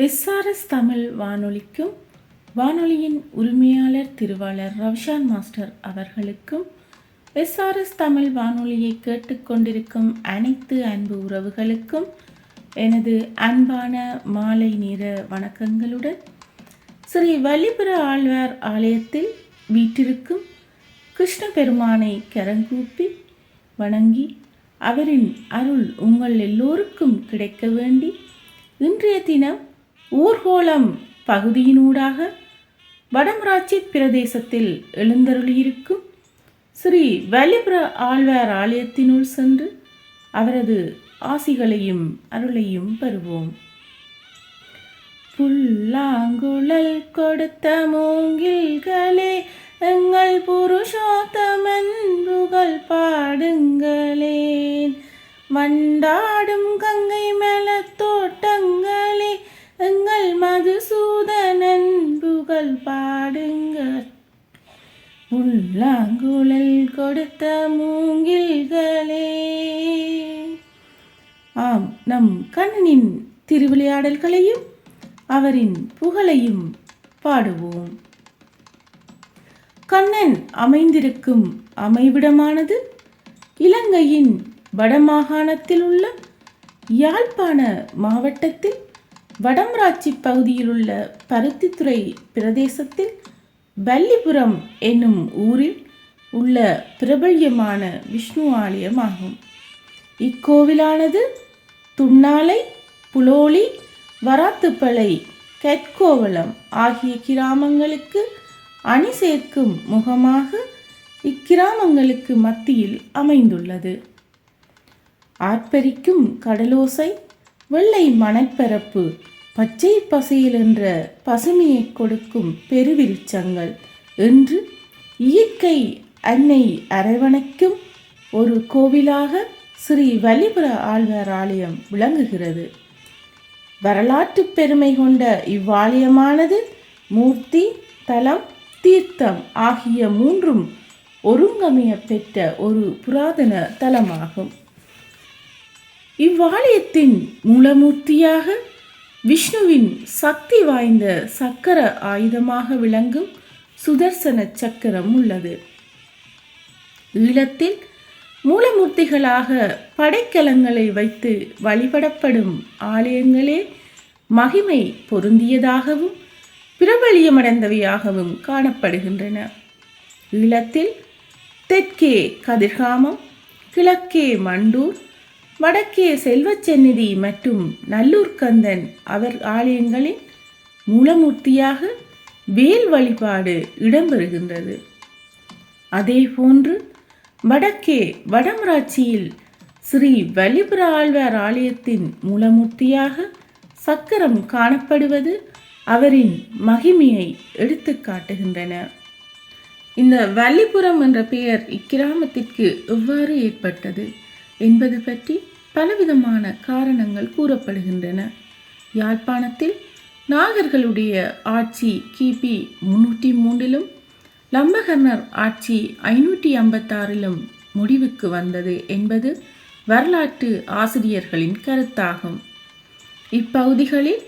SRS Tamil வானொலிக்கும் வானொலியின் உரிமையாளர் திருவாளர் ரவிஷான் மாஸ்டர் அவர்களுக்கும் எஸ்ஆர்எஸ் தமிழ் வானொலியை கேட்டுக்கொண்டிருக்கும் அனைத்து அன்பு உறவுகளுக்கும் எனது அன்பான மாலை நேர வணக்கங்களுடன் ஸ்ரீ வள்ளிபுர ஆழ்வார் ஆலயத்தில் வீட்டிற்கும் கிருஷ்ண பெருமானை கரங்கூப்பி வணங்கி அவரின் அருள் உங்கள் எல்லோருக்கும் கிடைக்க வேண்டி இன்றைய தினம் ஊர்கோலம் பகுதியினூடாக வடமராட்சி பிரதேசத்தில் எழுந்தருளியிருக்கும் ஸ்ரீ வலிபுர ஆழ்வார் ஆலயத்தினுள் சென்று அவரது ஆசிகளையும் அருளையும் பெறுவோம். புல்லாங்குழல் கொடுத்த மூங்கில்களே எங்கள் புருஷோத்தமன் புகழ் பாடுங்களேன். வண்டாடும் கங்கை மேல புகழ் பாடுங்கள். புல்லாங்குழல் கொடுத்த மூங்கில்களே. ஆம் நம் கண்ணனின் திருவிளையாடல்களையும் அவரின் புகழையும் பாடுவோம். கண்ணன் அமைந்திருக்கும் அமைவிடமானது இலங்கையின் வடமாகாணத்தில் உள்ள யாழ்ப்பாண மாவட்டத்தில் வடமராட்சி பகுதியில் உள்ள பருத்தித்துறை பிரதேசத்தில் வல்லிபுரம் என்னும் ஊரில் உள்ள பிரபல்யமான விஷ்ணு ஆலயமாகும். இக்கோவிலானது துண்ணாலை புலோலி வராத்துப்பளை கெட்கோவளம் ஆகிய கிராமங்களுக்கு அணி சேர்க்கும் முகமாக இக்கிராமங்களுக்கு மத்தியில் அமைந்துள்ளது. ஆர்ப்பரிக்கும் கடலோசை வெள்ளை மணற்பரப்பு பச்சை பசையில் என்ற பசுமையை கொடுக்கும் பெருவிருச்சங்கள் என்று இயற்கை அன்னை அரவணைக்கும் ஒரு கோவிலாக ஸ்ரீ வலிபுர ஆழ்வார் ஆலயம் விளங்குகிறது. வரலாற்று பெருமை கொண்ட இவ்வாலயமானது மூர்த்தி தலம் தீர்த்தம் ஆகிய மூன்றும் ஒருங்கமைய பெற்ற ஒரு புராதன தலமாகும். இவ்வாலயத்தின் மூலமூர்த்தியாக விஷ்ணுவின் சக்தி வாய்ந்த சக்கர ஆயுதமாக விளங்கும் சுதர்சன சக்கரம் உள்ளது. ஈழத்தில் மூலமூர்த்திகளாக படைக்கலங்களை வைத்து வழிபடப்படும் ஆலயங்களே மகிமை பொருந்தியதாகவும் பிரபலியமடைந்தவையாகவும் காணப்படுகின்றன. ஈழத்தில் தெற்கே கதிர்காமம் கிழக்கே மண்டூர் வடக்கே செல்வச்செந்நிதி மற்றும் நல்லூர்கந்தன் அவர் ஆலயங்களின் மூலமூர்த்தியாக வேல் வழிபாடு இடம்பெறுகின்றது. அதேபோன்று வடக்கே வடமராட்சியில் ஸ்ரீ வலிபுர ஆழ்வார் ஆலயத்தின் மூலமூர்த்தியாக சக்கரம் காணப்படுவது அவரின் மகிமையை எடுத்து காட்டுகின்றன. இந்த வள்ளிபுரம் என்ற பெயர் இக்கிராமத்திற்கு எவ்வாறு ஏற்பட்டது என்பது பற்றி பலவிதமான காரணங்கள் கூறப்படுகின்றன. யாழ்ப்பாணத்தில் நாகர்களுடைய ஆட்சி கிபி முன்னூற்றி மூன்றிலும் லம்பகர்ணர் ஆட்சி ஐநூற்றி ஐம்பத்தாறிலும் முடிவுக்கு வந்தது என்பது வரலாற்று ஆசிரியர்களின் கருத்தாகும். இப்பகுதிகளில்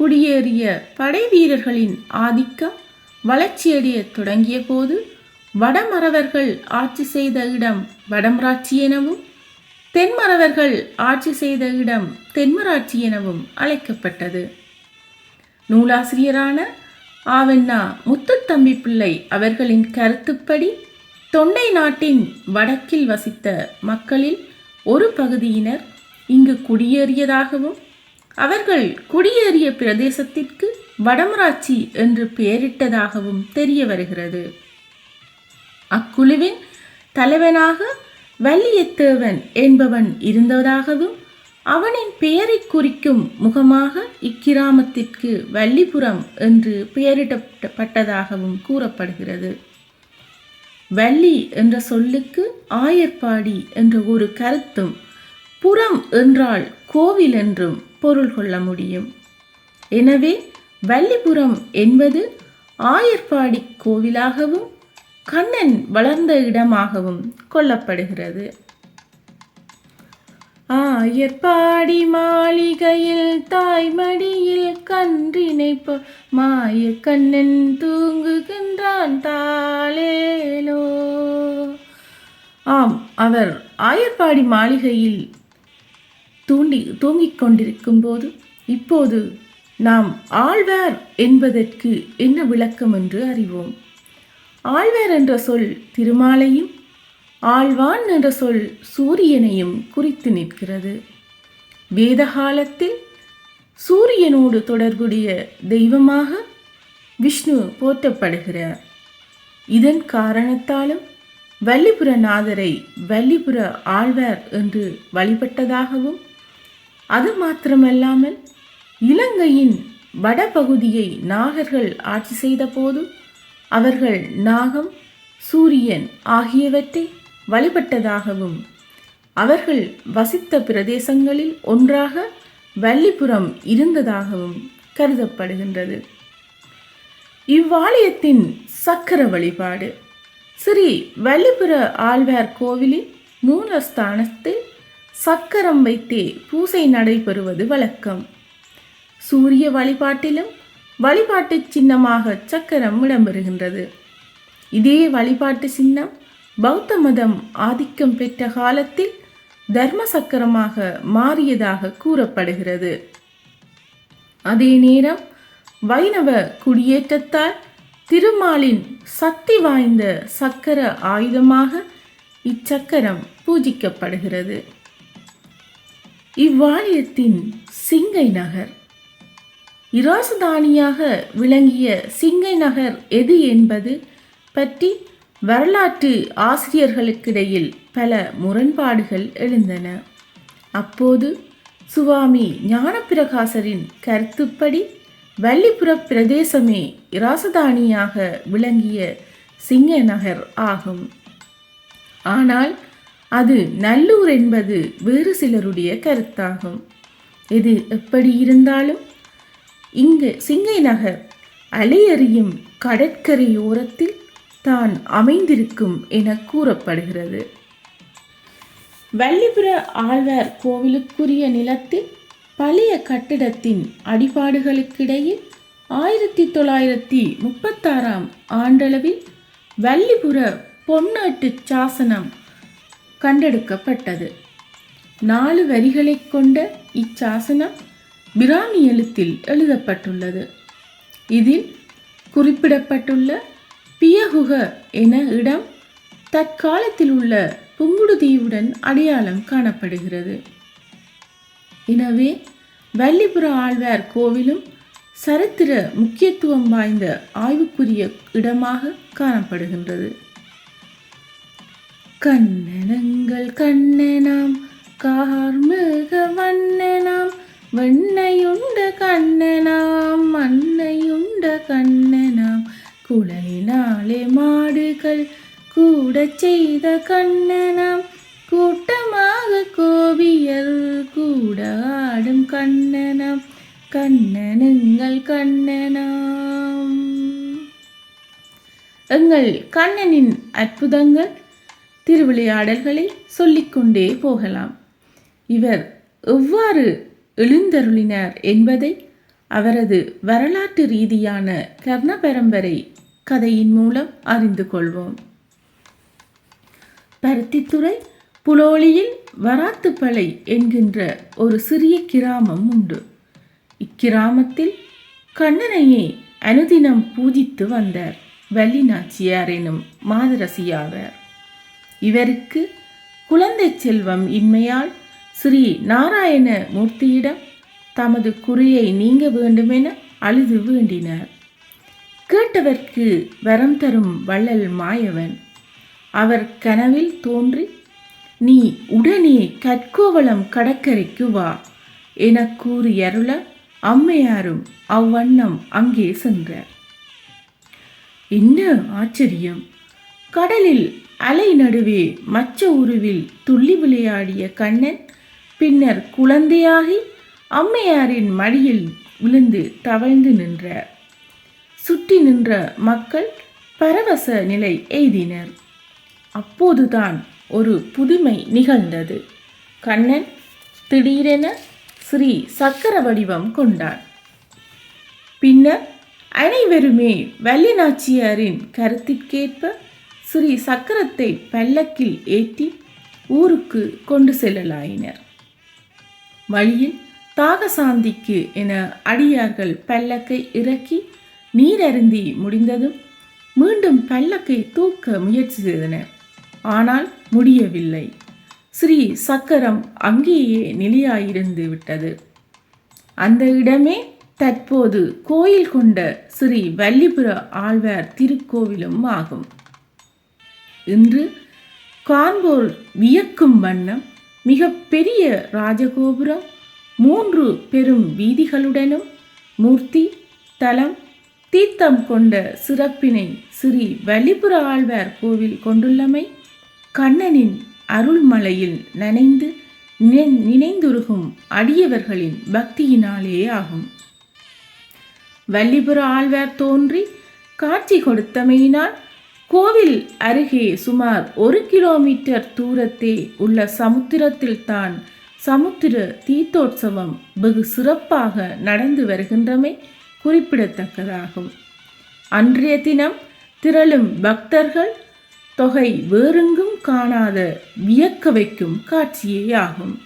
குடியேறிய படை வீரர்களின் ஆதிக்கம் வளர்ச்சியடைய தொடங்கிய போது வடமரவர்கள் ஆட்சி செய்த இடம் வடமராட்சி எனவும் தென்மறவர்கள் ஆட்சி செய்த இடம் தென்மராட்சி எனவும் அழைக்கப்பட்டது. நூலாசிரியரான ஆவெண்ணா முத்துத்தம்பி பிள்ளை அவர்களின் கருத்துப்படி தொண்டை நாட்டின் வடக்கில் வசித்த மக்களில் ஒரு பகுதியினர் இங்கு குடியேறியதாகவும் அவர்கள் குடியேறிய பிரதேசத்திற்கு வடமராட்சி என்று பெயரிட்டதாகவும் தெரிய வருகிறது. அக்குழுவின் தலைவனாக வள்ளியத்தேவன் என்பவன் இருந்ததாகவும் அவனின் பெயரை குறிக்கும் முகமாக இக்கிராமத்திற்கு வள்ளிபுரம் என்று பெயரிடப்பட்டதாகவும் கூறப்படுகிறது. வள்ளி என்ற சொல்லுக்கு ஆயர்பாடி என்ற ஒரு கருத்தும் புறம் என்றால் கோவில் என்றும் பொருள் கொள்ள முடியும். எனவே வள்ளிபுரம் என்பது ஆயர்பாடி கோவிலாகவும் கண்ணன் வளர்ந்த இடமாகவும் கொள்ளப்படுகிறது. ஆயர்பாடி மாளிகையில் தாய்மடியில் கன்றினைப்ப மாய கண்ணன் தூங்குகின்றான் தாளேலோ ஆம் அவர் ஆயர்பாடி மாளிகையில் தூண்டி தூங்கிக் கொண்டிருக்கும் போது இப்போது நாம் ஆழ்வார் என்பதற்கு என்ன விளக்கம் என்று அறிவோம். ஆழ்வார் என்ற சொல் திருமாலையும் ஆழ்வான் என்ற சொல் சூரியனையும் குறித்து நிற்கிறது. வேதகாலத்தில் சூரியனோடு தொடர்புடைய தெய்வமாக விஷ்ணு போற்றப்படுகிறார். இதன் காரணத்தாலும் வள்ளிபுர நாதரை வள்ளிபுர ஆழ்வார் என்று வழிபட்டதாகவும் அது மாத்திரமல்லாமல் இலங்கையின் வடபகுதியை நாகர்கள் ஆட்சி செய்தபோது அவர்கள் நாகம் சூரியன் ஆகியவற்றை வழிபட்டதாகவும் அவர்கள் வசித்த பிரதேசங்களில் ஒன்றாக வள்ளிபுரம் இருந்ததாகவும் கருதப்படுகின்றது. இவ்வாலயத்தின் சக்கர வழிபாடு ஸ்ரீ வள்ளிபுர ஆழ்வார் கோவிலின் மூலஸ்தானத்தில் சக்கரம் வைத்தே பூசை நடைபெறுவது வழக்கம். சூரிய வழிபாட்டிலும் வழிபாட்டு சின்னமாக சக்கரம் இடம்பெறுகின்றது இதே வழிபாட்டு சின்னம் பௌத்த மதம் ஆதிக்கம் பெற்ற காலத்தில் தர்ம சக்கரமாக மாறியதாக கூறப்படுகிறது. அதே நேரம் வைணவ குடியேற்றத்தால் திருமாலின் சக்தி வாய்ந்த சக்கர ஆயுதமாக இச்சக்கரம் பூஜிக்கப்படுகிறது. இவ்வாலயத்தின் சிங்கை நகர். இராசதானியாக விளங்கிய சிங்கை நகர் எது என்பது பற்றி வரலாற்று ஆசிரியர்களுக்கிடையில் பல முரண்பாடுகள் எழுந்தன. அப்போது சுவாமி ஞானப்பிரகாசரின் கருத்துப்படி வள்ளிபுர பிரதேசமே இராசதானியாக விளங்கிய சிங்க நகர் ஆகும். ஆனால் அது நல்லூர் என்பது வேறு சிலருடைய கருத்தாகும். இது எப்படி இருந்தாலும் இங்கு சிங்கை நகர் அலையறியும் கடற்கரையோரத்தில் தான் அமைந்திருக்கும் என கூறப்படுகிறது. வள்ளிபுர ஆழ்வார் கோவிலுக்குரிய நிலத்தில் பழைய கட்டிடத்தின் அடிபாடுகளுக்கிடையில் ஆயிரத்தி தொள்ளாயிரத்தி முப்பத்தாறாம் ஆண்டளவில் வள்ளிபுர பொன்னாட்டு சாசனம் கண்டெடுக்கப்பட்டது. நாலு வரிகளைக் கொண்ட இச்சாசனம் பிராமி எழுத்தில் எழுதப்பட்டுள்ளது. இதில் குறிப்பிடப்பட்டுள்ள பியகுக என இடம் தற்காலத்தில் உள்ள புங்குடுதீவுடன் அடையாளம் காணப்படுகிறது. எனவே வள்ளிபுர ஆழ்வார் கோவிலும் சரித்திர முக்கியத்துவம் வாய்ந்த ஆய்வுக்குரிய இடமாக காணப்படுகின்றது. கண்ணனங்கள் கண்ணனாம் கார்மிக வண்ணனாம் வெண்ணையுண்ட கண்ணனாம் மண்ணையுண்ட கண்ணனாம். குழலினாலே மாடுகள் கூட செய்த கண்ணனாம். கூட்டமாக கோவியர் கூட ஆடும் கண்ணனாம். கண்ணனுங்கள் கண்ணனாம். எங்கள் கண்ணனின் அற்புதங்கள் திருவிளையாடல்களை சொல்லிக்கொண்டே போகலாம். இவர் எவ்வாறு எழுந்தருளினார் என்பதை அவரது வரலாற்று ரீதியான கர்ண பரம்பரை கதையின் மூலம் அறிந்து கொள்வோம். பருத்தித்துறை புலோலியில் வராத்துப்பளை என்கின்ற ஒரு சிறிய கிராமம் உண்டு. இக்கிராமத்தில் கண்ணனையே அனுதினம் பூஜித்து வந்தார் வள்ளி நாச்சியார் எனும் மாதரசியாவர். இவருக்கு குழந்தை செல்வம் இன்மையால் ஸ்ரீ நாராயண மூர்த்தியிடம் தமது குறியை நீங்க வேண்டுமென அழுது வேண்டினார். கேட்டவர்க்கு வரம் தரும் வள்ளல் மாயவன் அவர் கனவில் தோன்றி நீ உடனே கற்கோவளம் கடற்கரைக்கு வா என கூறி அருள அம்மையாரும் அவ்வண்ணம் அங்கே சென்றார். என்ன ஆச்சரியம்! கடலில் அலை நடுவே மச்ச உருவில் துள்ளி விளையாடிய கண்ணன் பின்னர் குழந்தையாகி அம்மையாரின் மடியில் விழுந்து தவழ்ந்து நின்றார் சுற்றி நின்ற மக்கள் பரவச நிலை எய்தினர். அப்போதுதான் ஒரு புதுமை நிகழ்ந்தது. கண்ணன் திடீரென ஸ்ரீ சக்கர வடிவம் கொண்டான். பின்னர் அனைவருமே வல்லிநாச்சியாரின் கருத்திற்கேற்ப ஸ்ரீ சக்கரத்தை பல்லக்கில் ஏற்றி ஊருக்கு கொண்டு செல்லலாயினர். வழியில் தாகசாந்திக்கு என அடியார்கள் பல்லக்கை இறக்கி நீரருந்தி முடிந்ததும் மீண்டும் பல்லக்கை தூக்க முயற்சி செய்தன. ஆனால் முடியவில்லை. ஸ்ரீ சக்கரம் அங்கேயே நிலையாயிருந்து விட்டது. அந்த இடமே தற்போது கோயில் கொண்ட ஸ்ரீ வல்லிபுர ஆழ்வார் திருக்கோவிலும் ஆகும். இன்று காண்போர் வியக்கும் வண்ணம் மிக பெரிய ராஜகோபுரம். மூன்று பெரும் வீதிகளுடனும் மூர்த்தி தலம் தீர்த்தம் கொண்ட சிறப்பினை ஸ்ரீ வலிபுர ஆழ்வார் கோவில் கொண்டுள்ளமை கண்ணனின் அருள்மலையில் நனைந்து நினை- நினைந்துருகும் அடியவர்களின் பக்தியினாலே ஆகும். வல்லிபுர ஆழ்வார் தோன்றி காட்சி கொடுத்தமையினால் கோவில் அருகே சுமார் ஒரு கிலோமீட்டர் தூரத்தே உள்ள சமுத்திரத்தில் தான் சமுத்திர தீர்த்தோற்சவம் வெகு சிறப்பாக நடந்து வருகின்றமை குறிப்பிடத்தக்கதாகும். அன்றைய தினம் திரளும் பக்தர்கள் தொகை வேறெங்கும் காணாத வியக்க வைக்கும் காட்சியே ஆகும்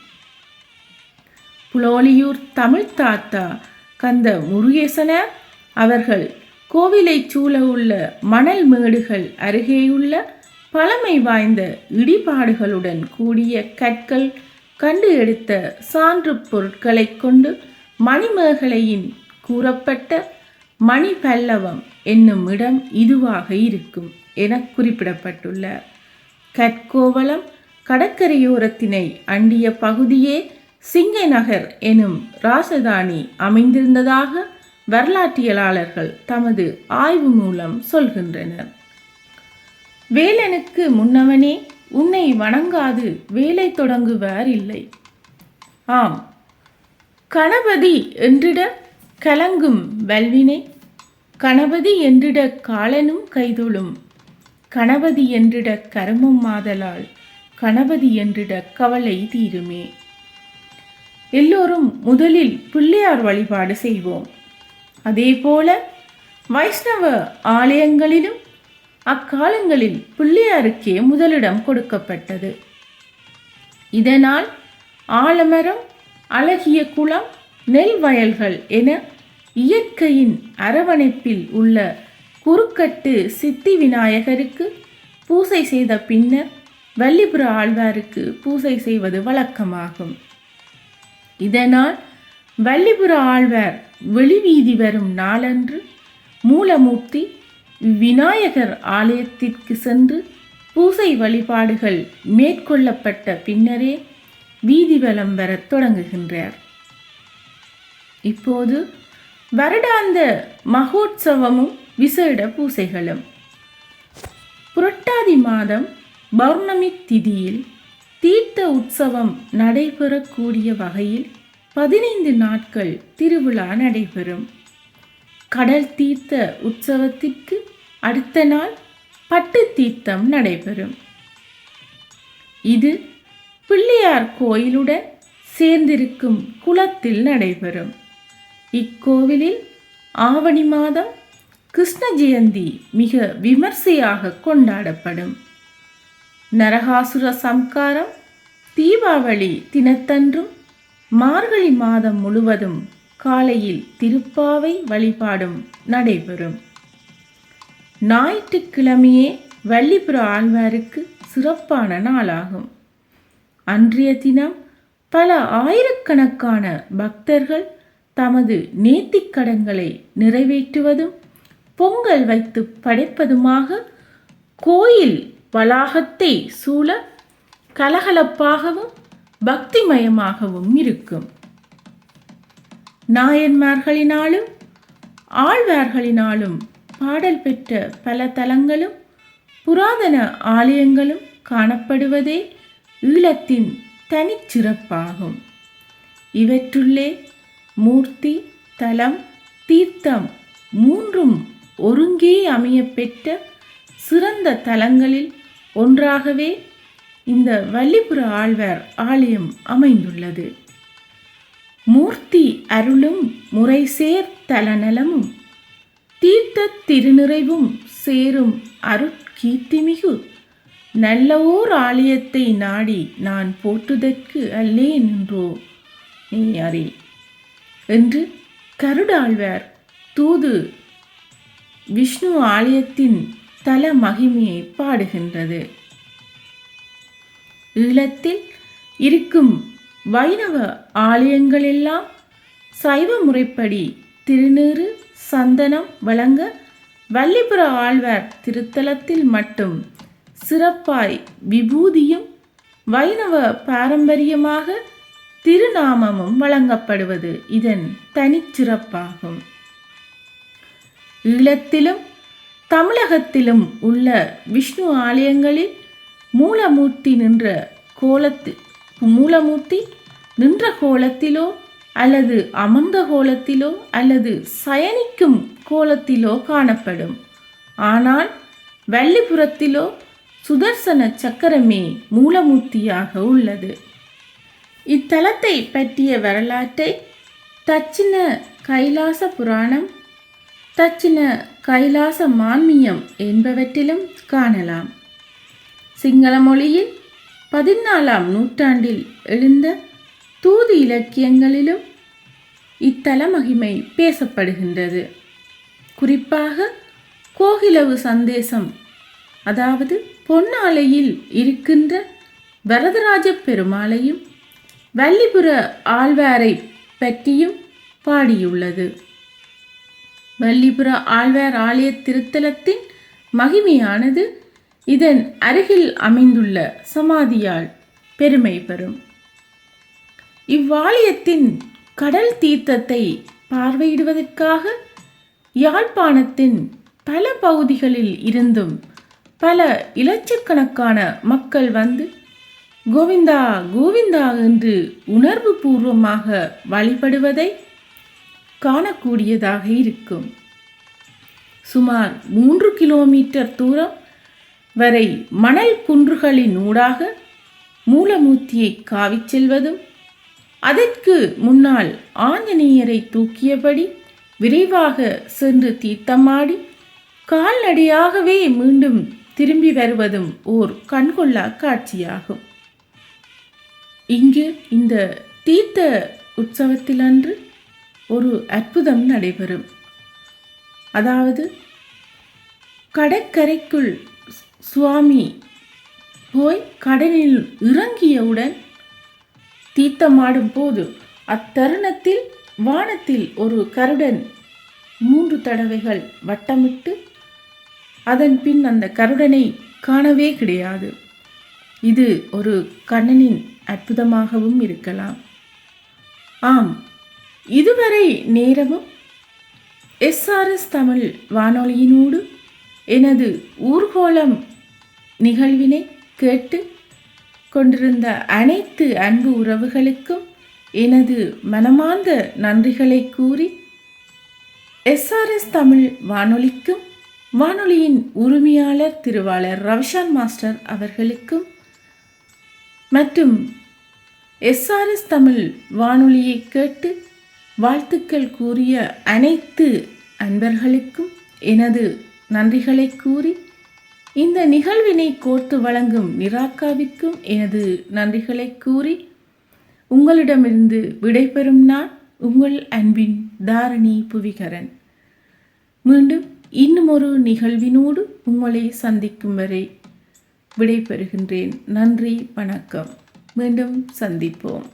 புலோலியூர் தமிழ் தாத்தா கந்த முருகேசனார் அவர்கள் கோவிலைச் சூழ உள்ள மணல் மேடுகள் அருகேயுள்ள பழமை வாய்ந்த இடிபாடுகளுடன் கூடிய கற்கள் கண்டு எடுத்த சான்று பொருட்களைக் கொண்டு மணிமேகலையின் கூறப்பட்ட மணி பல்லவம் என்னும் இடம் இதுவாக இருக்கும் என குறிப்பிடப்பட்டுள்ள. கற்கோவளம் கடற்கரையோரத்தினை அண்டிய பகுதியே சிங்கை நகர் எனும் ராசதானி அமைந்திருந்ததாக வரலாற்றியலாளர்கள் தமது ஆய்வு மூலம் சொல்கின்றனர். வேலனுக்கு முன்னவனே உன்னை வணங்காது வேலை தொடங்குவார் இல்லை. ஆம். கணபதி என்றிட கலங்கும் வல்வினை கணபதி என்றிட காலனும் கைதொழும் கணபதி என்றிட கருமம் மாதலால் கணபதி என்றிட கவலை தீருமே. எல்லோரும் முதலில் பிள்ளையார் வழிபாடு செய்வோம். அதேபோல வைஷ்ணவ ஆலயங்களிலும் அக்காலங்களில் பிள்ளையாருக்கே முதலிடம் கொடுக்கப்பட்டது. இதனால் ஆலமரம் அழகிய குளம் நெல் வயல்கள் என இயற்கையின் அரவணைப்பில் உள்ள குறுக்கட்டு சித்தி விநாயகருக்கு பூசை செய்த பின்னர் வள்ளிபுர ஆழ்வாருக்கு பூசை செய்வது வழக்கமாகும். இதனால் வள்ளிபுர ஆழ்வார் வெளிவீதி வரும் நாளன்று மூலமூர்த்தி விநாயகர் ஆலயத்திற்கு சென்று பூசை வழிபாடுகள் மேற்கொள்ளப்பட்ட பின்னரே வீதி வலம் வரத் தொடங்குகின்றார். இப்போது வருடாந்த மகோத்சவமும் விசேட பூசைகளும். புரட்டாதி மாதம் பௌர்ணமி திதியில் தீர்த்த உற்சவம் நடைபெறக்கூடிய வகையில் பதினைந்து நாட்கள் திருவிழா நடைபெறும். கடல் தீர்த்த உற்சவத்திற்கு அடுத்த நாள் பட்டு தீர்த்தம் நடைபெறும். இது பிள்ளையார் கோயிலுடன் சேர்ந்திருக்கும் குளத்தில் நடைபெறும். இக்கோவிலில் ஆவணி மாதம் கிருஷ்ண ஜெயந்தி மிக விமர்சையாக கொண்டாடப்படும். நரகாசுர சம்காரம் தீபாவளி தினத்தன்றும் மார்கழி மாதம் முழுவதும் காலையில் திருப்பாவை வழிபாடும் நடைபெறும். ஞாயிற்றுக்கிழமையே வள்ளிபுர ஆழ்வாருக்கு சிறப்பான நாளாகும். அன்றைய தினம் பல ஆயிரக்கணக்கான பக்தர்கள் தமது நேர்த்திக் கடன்களை நிறைவேற்றுவதும் பொங்கல் வைத்து படைப்பதுமாக கோயில் வளாகத்தை சூழ கலகலப்பாகவும் பக்திமயமாகவும் இருக்கும். நாயன்மார்களினாலும் ஆழ்வார்களினாலும் பாடல் பெற்ற பல தலங்களும் புராதன ஆலயங்களும் காணப்படுவதே ஈழத்தின் தனிச்சிறப்பாகும் இவற்றுள்ளே மூர்த்தி தலம் தீர்த்தம் மூன்றும் ஒருங்கே அமையப்பெற்ற சிறந்த தலங்களில் ஒன்றாகவே இந்த வள்ளிபுர ஆழ்வார் ஆலயம் அமைந்துள்ளது. மூர்த்தி அருளும் முறைசேர் தலநலமும் தீர்த்த திருநிறைவும் சேரும் அருட்கீர்த்திமிகு நல்ல ஓர் ஆலயத்தை நாடி நான் போற்றுதற்கு அல்லே என்றோ நீ அறி. என்று கருடாழ்வார் தூது விஷ்ணு ஆலயத்தின் தல மகிமையை பாடுகின்றது. ஈழத்தில் இருக்கும் வைணவ ஆலயங்களெல்லாம் சைவ முறைப்படி திருநீறு சந்தனம் வழங்க வள்ளிபுர ஆழ்வார் திருத்தலத்தில் மட்டும் சிறப்பாய் விபூதியும் வைணவ பாரம்பரியமாக திருநாமமும் வழங்கப்படுவது இதன் தனிச்சிறப்பாகும் ஈழத்திலும் தமிழகத்திலும் உள்ள விஷ்ணு ஆலயங்களில் மூலமூர்த்தி நின்ற கோலத்து மூலமூர்த்தி நின்ற கோலத்திலோ அல்லது அமர்ந்த கோலத்திலோ அல்லது சயனிக்கும் கோலத்திலோ காணப்படும். ஆனால் வள்ளிபுரத்திலோ சுதர்சன சக்கரமே மூலமூர்த்தியாக உள்ளது. இத்தலத்தை பற்றிய வரலாற்றை தச்சின கைலாச புராணம் தச்சின கைலாச மான்மியம் என்பவற்றிலும் காணலாம். சிங்கள மொழியில் பதினாலாம் நூற்றாண்டில் எழுந்த தூது இலக்கியங்களிலும் இத்தல மகிமை பேசப்படுகின்றது. குறிப்பாக கோகிலவு சந்தேசம் அதாவது பொன்னாலையில் இருக்கின்ற வரதராஜ பெருமாளையும் வள்ளிபுர ஆழ்வாரை பற்றியும் பாடியுள்ளது. வள்ளிபுர ஆழ்வார் ஆலய திருத்தலத்தின் மகிமையானது இதன் அருகில் அமைந்துள்ள சமாதியால் பெருமை பெறும். இவ்வாலயத்தின் கடல் தீர்த்தத்தை பார்வையிடுவதற்காக யாழ்ப்பாணத்தின் பல பகுதிகளில் இருந்தும் பல இலட்சக்கணக்கான மக்கள் வந்து கோவிந்தா கோவிந்தா என்று உணர்வு பூர்வமாக வழிபடுவதை காணக்கூடியதாக இருக்கும். சுமார் மூன்று கிலோமீட்டர் தூரம் வரை மணல் குன்றுகளின் ஊடாக மூலமூர்த்தியை காவிச் செல்வதும் அதற்கு முன்னால் ஆஞ்சநேயரை தூக்கியபடி விரைவாக சென்று தீர்த்தமாடி கால்நடையாகவே மீண்டும் திரும்பி வருவதும் ஓர் கண்கொள்ளா காட்சியாகும். இங்கு இந்த தீர்த்த உற்சவத்திலன்று ஒரு அற்புதம் நடைபெறும். அதாவது கடற்கரைக்குள் சுவாமி போய் கடலில் இறங்கியவுடன் தீர்த்தமாடும் போது அத்தருணத்தில் வானத்தில் ஒரு கருடன் மூன்று தடவைகள் வட்டமிட்டு அதன் பின் அந்த கருடனை காணவே கிடையாது. இது ஒரு கண்ணனின் அற்புதமாகவும் இருக்கலாம். ஆம் இதுவரை நேரமும் எஸ்ஆர்எஸ் தமிழ் வானொலியினோடு எனது ஊர்கோலம் நிகழ்வினை கேட்டு கொண்டிருந்த அனைத்து அன்பு உறவுகளுக்கும் எனது மனமார்ந்த நன்றிகளை கூறி எஸ்ஆர்எஸ் தமிழ் வானொலிக்கும் வானொலியின் உரிமையாளர் திருவாளர் ரவிஷான் மாஸ்டர் அவர்களுக்கும் மற்றும் எஸ்ஆர்எஸ் தமிழ் வானொலியை கேட்டு வாழ்த்துக்கள் கூறிய அனைத்து அன்பர்களுக்கும் எனது நன்றிகளை கூறி இந்த நிகழ்வினை கோர்த்து வழங்கும் நிராக்காவிற்கும் எனது நன்றிகளை கூறி உங்களிடமிருந்து விடைபெறும் நான் உங்கள் அன்பின் தாரணி புவிகரன். மீண்டும் இன்னும் ஒரு நிகழ்வினோடு உங்களை சந்திக்கும் வரை விடைபெறுகின்றேன். நன்றி வணக்கம். மீண்டும் சந்திப்போம்.